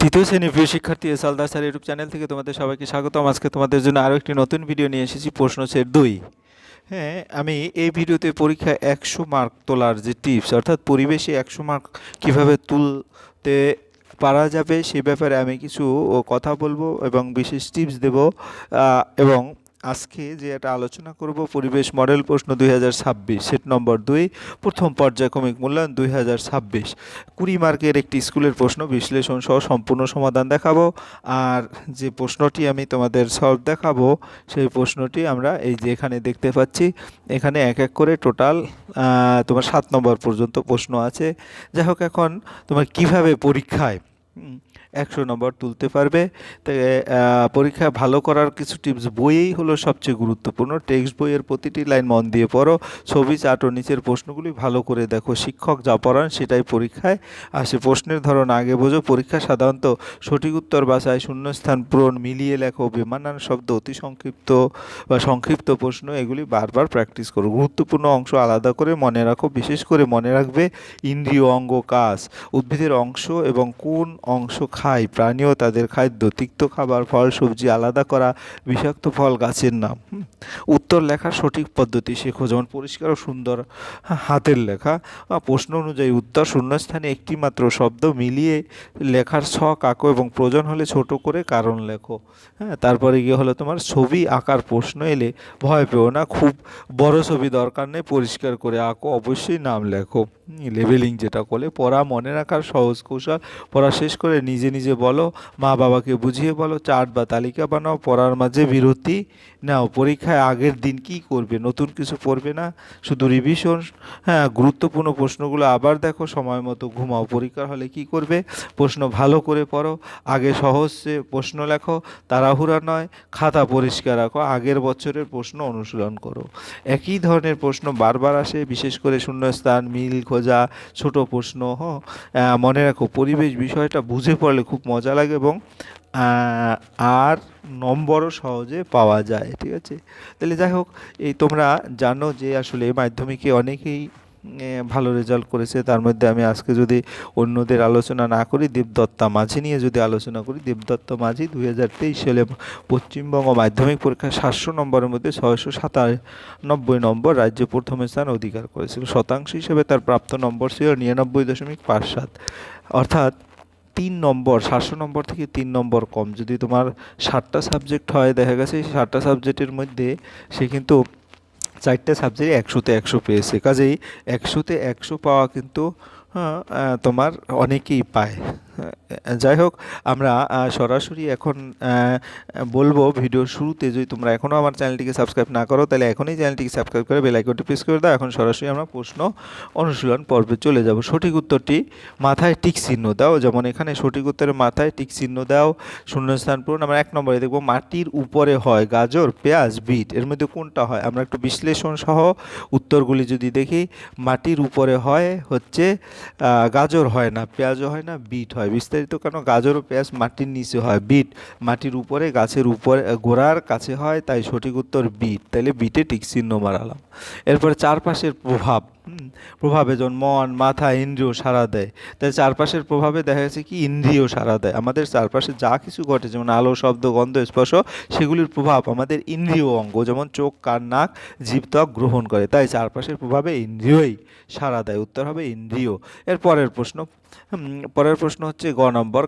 তৃতীয় শ্রেণির প্রিয় শিক্ষার্থী S Aldar sir YouTube channel থেকে তোমাদের সবাইকে স্বাগতম। আজকে তোমাদের জন্য আরও একটি নতুন ভিডিও নিয়ে এসেছি, প্রশ্ন সেট দুই। হ্যাঁ আমি এই ভিডিওতে পরীক্ষা একশো মার্ক তোলার যে টিপস অর্থাৎ পরিবেশে একশো মার্ক কীভাবে তুলতে পারা যাবে সে ব্যাপারে আমি কিছু কথা বলব এবং বিশেষ টিপস দেব এবং আজকে যে একটা আলোচনা করব, পরিবেশ মডেল প্রশ্ন দুই হাজার ছাব্বিশ, সেট নম্বর দুই, প্রথম পর্যায়ক্রমিক মূল্যায়ন দুই হাজার ছাব্বিশ। কুড়ি মার্কের একটি স্কুলের প্রশ্ন বিশ্লেষণ সহ সম্পূর্ণ সমাধান দেখাবো। আর যে প্রশ্নটি আমি তোমাদের সলভ দেখাবো, সেই প্রশ্নটি আমরা এই যে এখানে দেখতে পাচ্ছি, এখানে এক এক করে টোটাল তোমার সাত নম্বর পর্যন্ত প্রশ্ন আছে। যাই হোক, এখন তোমার কীভাবে পরীক্ষায় একশো নম্বর তুলতে পারবে। পরীক্ষা ভালো করার কিছু টিপস বইয়েই হলো সবচেয়ে গুরুত্বপূর্ণ। টেক্সট বইয়ের প্রতিটি লাইন মন দিয়ে পড়ো। ছবি চাট ও নিচের প্রশ্নগুলি ভালো করে দেখো। শিক্ষক যা পড়ান সেটাই পরীক্ষায় আসে। প্রশ্নের ধরন আগে বোঝো। পরীক্ষা সাধারণত সঠিক উত্তর, বাছাই, শূন্যস্থান, পূরণ, মিলিয়ে লেখো। বিমানান শব্দ অতি সংক্ষিপ্ত বা সংক্ষিপ্ত প্রশ্ন, এগুলি বারবার প্র্যাকটিস করো। গুরুত্বপূর্ণ অংশ আলাদা করে মনে রাখো। বিশেষ করে মনে রাখবে ইন্দ্রিয় অঙ্গ কাজ। উদ্ভিদের অংশ এবং কোন অংশ খায়, প্রাণীও তাদের খাদ্য তিক্ত খাবার, ফল, সবজি আলাদা করা, বিষাক্ত ফল গাছের নাম। উত্তর লেখার সঠিক পদ্ধতি শেখো, যেমন পরিষ্কার ও সুন্দর হাতের লেখা। প্রশ্ন অনুযায়ী উত্তর শূন্যস্থানে একটি মাত্র শব্দ মিলিয়ে লেখার শখ আঁকো এবং প্রয়োজন হলে ছোট করে কারণ লেখো। হ্যাঁ তারপরে গিয়ে হলো তোমার ছবি আঁকার প্রশ্ন এলে ভয় পেও না। খুব বড় ছবি দরকার নেই, পরিষ্কার করে আঁকো, অবশ্যই নাম লেখো। লেভেলিং যেটা করলে পড়া মনে রাখার সহজ কৌশল। পড়া শেষ করে নিজে নিজে বলো, মা বাবাকে বুঝিয়ে বলো, চার্ট বা তালিকা বানাও, পড়ার মাঝে বিরতি নাও, পরীক্ষায় আগের দিন কি করবে, নতুন কিছু পড়বে না, শুধু রিভিশন হ্যাঁ গুরুত্বপূর্ণ প্রশ্নগুলো আবার দেখো, সময় মতো ঘুমাও, পরীক্ষার হলে কি করবে, প্রশ্ন ভালো করে পড়ো, আগে সহজ প্রশ্ন লেখো, তাড়াহুড়া নয়, খাতা পরিষ্কার রাখো, আগের বছরের প্রশ্ন অনুশীলন করো। একই ধরনের প্রশ্ন বারবার আসে, বিশেষ করে শূন্যস্থান, মিল, খোঁজা ছোট প্রশ্ন, হ। মনে রাখো, পরিবেশ বিষয়টা বুঝে পড়লে খুব মজা লাগে এবং আর নম্বরও সহজে পাওয়া যায়, ঠিক আছে? তাহলে যাই হোক, এই তোমরা জানো যে আসলে মাধ্যমিকে অনেকেই ভালো রেজাল্ট করেছে। তার মধ্যে আমি আজকে যদি অন্যদের আলোচনা না করি দেবদত্তা মাঝি নিয়ে যদি আলোচনা করি দেবদত্ত মাঝি দুই হাজার তেইশ সালে পশ্চিমবঙ্গ মাধ্যমিক পরীক্ষায় সাতশো নম্বরের মধ্যে ছয়শো সাতানব্বই নম্বর রাজ্যে প্রথম স্থান অধিকার করেছিল। শতাংশ হিসেবে তার প্রাপ্ত নম্বর ছিল নিরানব্বই দশমিক পাঁচ সাত। অর্থাৎ তিন নম্বর, সাতশো নম্বর থেকে তিন নম্বর কম। যদি তোমার ষাটটা সাবজেক্ট হয়, দেখা গেছে ষাটটা সাবজেক্টের মধ্যে সে কিন্তু চারটে সাবজেক্টে একশোতে একশো পেয়েছে। কাজেই একশোতে একশো পাওয়া কিন্তু হ্যাঁ, তোমার অনেকেই পায়। যাই হোক, আমরা সরাসরি এখন বলব ভিডিওর শুরুতে, যদি তোমরা এখনও আমার চ্যানেলটিকে সাবস্ক্রাইব না করো, তাহলে এখনই চ্যানেলটিকে সাবস্ক্রাইব করে বেল আইকনটি প্রেস করে দাও। এখন সরাসরি আমরা প্রশ্ন অনুশীলন পর্বে চলে যাব। সঠিক উত্তরটি মাথায় টিক চিহ্ন দাও। যেমন এখানে সঠিক উত্তরের মাথায় টিক চিহ্ন দাও। শূন্যস্থান পূরণ। আমরা এক নম্বরে দেখব, মাটির উপরে হয় গাজর, পেঁয়াজ, বিট। এর মধ্যে কোনটা হয়? আমরা একটু বিশ্লেষণ সহ উত্তরগুলি যদি দেখি, মাটির উপরে হয় হচ্ছে গাজর হয় না, পেঁয়াজও হয় না, বিট হয়। বিস্তারিত কেন গাজর ও পেঁয়াজ মাটির নিচে হয়। বিট মাটির উপরে, গাছের উপরে, গোড়ার কাছে হয়, তাই সঠিক উত্তর বিট। তাহলে বিটে টিক চিহ্ন মারালাম। এরপরে চারপাশের প্রভাব। প্রভাবে যেমন মন, মাথা, ইন্দ্রিয় সাড়া দেয়। তাই চারপাশের প্রভাবে দেখা যাচ্ছে কি ইন্দ্রিয় সাড়া দেয়। আমাদের চারপাশে যা কিছু ঘটে, যেমন আলো, শব্দ, গন্ধ, স্পর্শ, সেগুলির প্রভাব আমাদের ইন্দ্রিয় অঙ্গ, যেমন চোখ, কান, নাক, জীব, ত্বক গ্রহণ করে। তাই চারপাশের প্রভাবে ইন্দ্রিয়ই সাড়া দেয়। উত্তর হবে ইন্দ্রিয়। এর পরের প্রশ্ন পরের প্রশ্ন হচ্ছে গ নম্বর।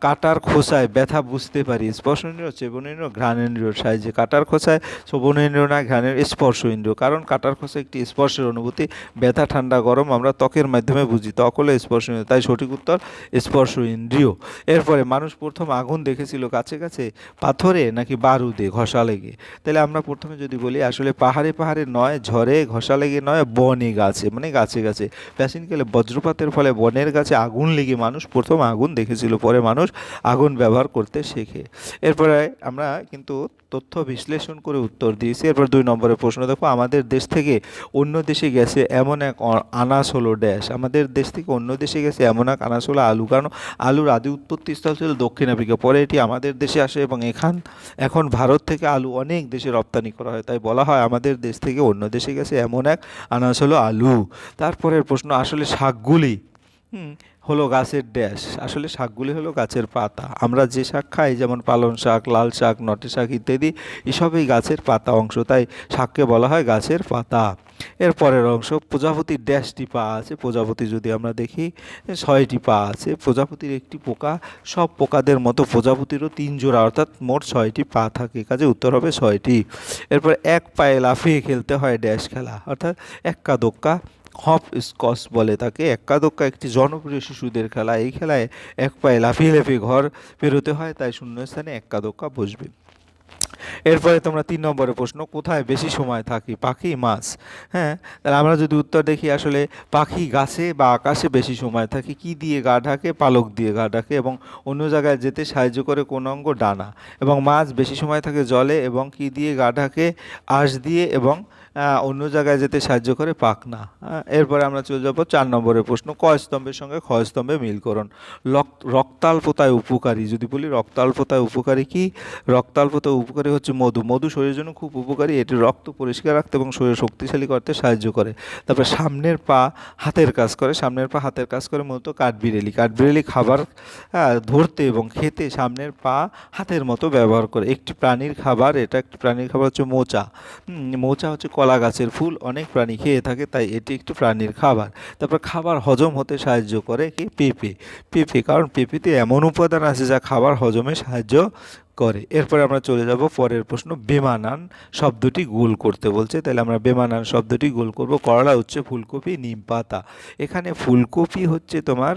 কাটার খোসায় ব্যথা বুঝতে পারি। স্পর্শ স্পর্শনীয় চেবনীয় ঘ্রাণেন্দ্রিয় সাহায্যে কাটার খোসায় শ্রবণেন্দ্রিয় না, ঘ্রাণের স্পর্শ ইন্দ্রিয়। কারণ কাটার খোসা একটি স্পর্শের অনুভূতি, ব্যথা, ঠান্ডা, গরম, আমরা ত্বকের মাধ্যমে বুঝি। ত্বক হলো স্পর্শনীয়, তাই সঠিক উত্তর, স্পর্শ ইন্দ্রিয়। এরপরে মানুষ প্রথম আগুন দেখেছিল কাছে কাছে, পাথরে নাকি বারুদে ঘষা লেগে। তাহলে আমরা প্রথমে যদি বলি, আসলে পাহাড়ে পাহাড়ে নয়, ঝড়ে ঘষা লেগে নয়, বনে গাছে মানে গাছে গাছে। প্রাচীনকালে বজ্রপাতের ফলে বনের গাছে আগুন লেগে মানুষ প্রথম আগুন দেখেছিল, পরে মানুষ আগুন ব্যবহার করতে শেখে। এরপরে আমরা কিন্তু তথ্য বিশ্লেষণ করে উত্তর দিয়েছি। এরপর দুই নম্বরের প্রশ্ন দেখো আমাদের দেশ থেকে অন্য দেশে গেছে এমন এক আনাস হলো ড্যাশ। আমাদের দেশ থেকে অন্য দেশে গেছে এমন এক আনাস হলো আলু। কারণ আলুর আদি উৎপত্তি স্থল ছিল দক্ষিণ আফ্রিকা। পরে এটি আমাদের দেশে আসে এবং এখান এখন ভারত থেকে আলু অনেক দেশে রপ্তানি করা হয়। তাই বলা হয় আমাদের দেশ থেকে অন্য দেশে গেছে এমন এক আনাস হলো আলু। তারপরের প্রশ্ন আসলে শাকগুলি? হুম, হলো গাছের ড্যাশ। আসলে শাকগুলি হলো গাছের পাতা। আমরা যে শাক খাই, যেমন পালং শাক, লাল শাক, নটে শাক ইত্যাদি, এসবই গাছের পাতা অংশ। তাই শাককে বলা হয় গাছের পাতা। এর পরের অংশ, প্রজাপতির ড্যাশটি পা আছে। প্রজাপতি যদি আমরা দেখি, ছয়টি পা আছে। প্রজাপতির একটি পোকা, সব পোকাদের মতো প্রজাপতিরও তিন জোড়া, অর্থাৎ মোট ছয়টি পা থাকে। কাজে উত্তর হবে ছয়টি। এরপর এক পায়ে লাফিয়ে খেলতে হয় ড্যাশ খেলা, অর্থাৎ এক্কা দোক্কা। হপ স্কস বলে তাকে একাদক্কা একটি জনপ্রিয় শিশুদের খেলা এই খেলায় এক পায়ে লাফিয়ে লাফিয়ে ঘর পেরোতে হয়, তাই শূন্যস্থানে একাদক্কা দোক্কা বসবে। এরপরে তোমরা তিন নম্বরের প্রশ্ন কোথায় বেশি সময় থাকি পাখি মাছ? হ্যাঁ তাহলে আমরা যদি উত্তর দেখি আসলে পাখি গাছে বা আকাশে বেশি সময় থাকে কি দিয়ে গা ঢাকে পালক দিয়ে গা ঢাকে এবং অন্য জায়গায় যেতে সাহায্য করে কোন অঙ্গ ডানা? এবং মাছ বেশি সময় থাকে জলে এবং কি দিয়ে গা ঢাকে আঁশ দিয়ে এবং অন্য জায়গায় যেতে সাহায্য করে হ্যাঁ, এরপরে আমরা চলে যাব চার নম্বরের প্রশ্ন ক স্তম্ভের সঙ্গে খ স্তম্ভে মিলকরণ? লক- রক্তাল্পতায় উপকারী যদি বলি রক্তাল্পতায় উপকারী কি? রক্তাল্পতায় উপকারী হচ্ছে মধু। মধু শরীরের জন্য খুব উপকারী। এটি রক্ত পরিষ্কার রাখতে এবং শরীর শক্তিশালী করতে সাহায্য করে। তারপর সামনের পা হাতের কাজ করে। সামনের পা হাতের কাজ করে মূলত কাঠবিড়েলি। কাঠবিড়েলি খাবার ধরতে এবং খেতে সামনের পা হাতের মতো ব্যবহার করে। একটি প্রাণীর খাবার, এটা একটি প্রাণীর খাবার হচ্ছে মোচা। মোচা হচ্ছে কলা গাছের ফুল। অনেক প্রাণী খেয়ে থাকে, তাই এটি একটি প্রাণীর খাবার। তারপর খাবার হজম হতে সাহায্য করে কি? পেঁপে। পেঁপে, কারণ পেঁপেতে এমন উপাদান আছে যা খাবার হজমে সাহায্য করে। এরপরে আমরা চলে যাব পরের প্রশ্ন, বেমানান শব্দটি গোল করতে বলছে। তাহলে আমরা বেমানান শব্দটি গোল করব। করলা হচ্ছে ফুলকপি, নিম পাতা। এখানে ফুলকপি হচ্ছে তোমার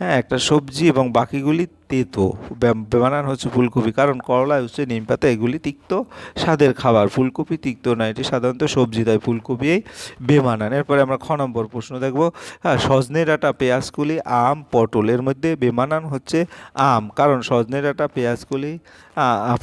হ্যাঁ একটা সবজি এবং বাকিগুলি তেতো বে- বেমানান হচ্ছে ফুলকপি। কারণ করলা হচ্ছে নিম পাতা, এগুলি তিক্ত স্বাদের খাবার। ফুলকপি তিক্ত না, এটি সাধারণত সবজি, তাই ফুলকপি বেমানান। এরপরে আমরা খ নম্বর প্রশ্ন দেখব। হ্যাঁ সজনে ডাঁটা, পেঁয়াজকুলি, আম, পটল। এর মধ্যে বেমানান হচ্ছে আম। কারণ সজনে ডাঁটা, পেঁয়াজকুলি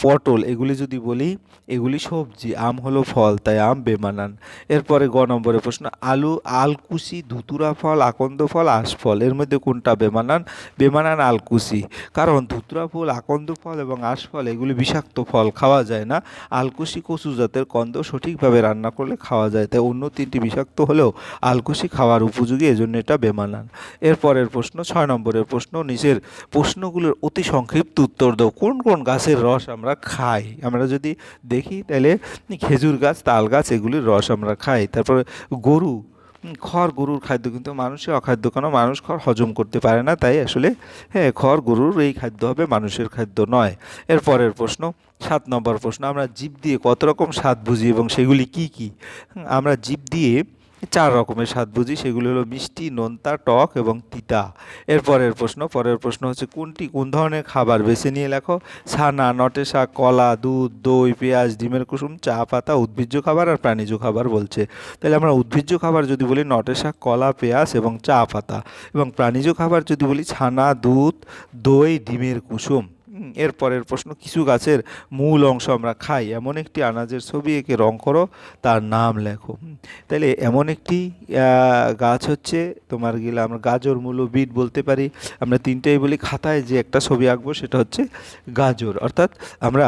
পটল, এগুলি যদি বলি, এগুলি সবজি, আম হলো ফল, তাই আম বেমানান। এরপরে গ নম্বরের প্রশ্ন, আলু আলকুশি ধুতুরা ফল, আকন্দ ফল আশফল এর মধ্যে কোনটা বেমানান? বেমানান আলকুশি কারণ ধুতুরা ফল, আকন্দ ফল এবং আশফল এগুলি বিষাক্ত ফল, খাওয়া যায় না। আলকুশি কচু জাতের কন্দ সঠিকভাবে রান্না করলে খাওয়া যায়। তাই অন্য তিনটি বিষাক্ত হলেও আলকুশি খাওয়ার উপযোগী, এজন্য এটা বেমানান। এরপরের প্রশ্ন, ছয় নম্বরের প্রশ্ন নিচের প্রশ্নগুলোর অতি সংক্ষিপ্ত উত্তর দাও। কোন কোন গাছের রস আমরা খাই? আমরা যদি দেখি তাহলে খেজুর গাছ, তাল গাছ, এগুলির রস আমরা খাই। তারপরে গরু খড় গরুর খাদ্য কিন্তু মানুষের অখাদ্য কেন মানুষ খড় হজম করতে পারে না, তাই আসলে হ্যাঁ খড় গরুর এই খাদ্য হবে মানুষের খাদ্য নয়। এর পরের প্রশ্ন, সাত নম্বর প্রশ্ন, আমরা জীব দিয়ে কত রকম স্বাদ বুঝি এবং সেগুলি কি কি? আমরা জীব দিয়ে চার রকমের স্বাদ বুঝি, সেগুলি হলো মিষ্টি, নোনতা, টক এবং তিতা। এর পরের প্রশ্ন পরের প্রশ্ন হচ্ছে কোনটি, কোন ধরনের খাবার বেছে নিয়ে লেখো? ছানা নটে শাক, কলা, দুধ, দই, পেঁয়াজ, ডিমের কুসুম, চা, পাতা, উদ্ভিজ্জ খাবার আর প্রাণীজ খাবার বলছে। তাহলে আমরা উদ্ভিজ্জ খাবার যদি বলি নটে শাক, কলা, পেঁয়াজ এবং চা, পাতা। এবং প্রাণীজ খাবার যদি বলি, ছানা, দুধ, দই, ডিমের কুসুম। এর পরের প্রশ্ন, কিছু গাছের মূল অংশ আমরা খাই, এমন একটি আনাজের ছবি একে রং করো, তার নাম লেখো। তাহলে এমন একটি গাছ হচ্ছে, তোমার গেলে আমরা গাজর, মূল, বিট বলতে পারি, আমরা তিনটেই বলি, খাতায় যে একটা ছবি আঁকবো সেটা হচ্ছে গাজর। অর্থাৎ আমরা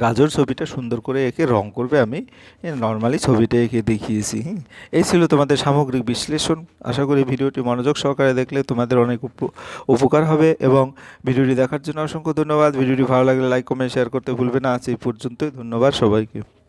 গাজর ছবিটা সুন্দর করে একে রং করবে আমি। নর্মালি ছবিটা এঁকে দেখিয়েছি। এই ছিল তোমাদের সামগ্রিক বিশ্লেষণ। আশা করি ভিডিওটি মনোযোগ সহকারে দেখলে তোমাদের অনেক উপ- উপকার হবে এবং ভিডিওটি দেখার জন্য অসংখ্য ধন্যবাদ। ভিডিওটি ভালো লাগলে লাইক কমেন্ট শেয়ার করতে ভুলবে না। আজ এই পর্যন্তই। ধন্যবাদ সবাইকে।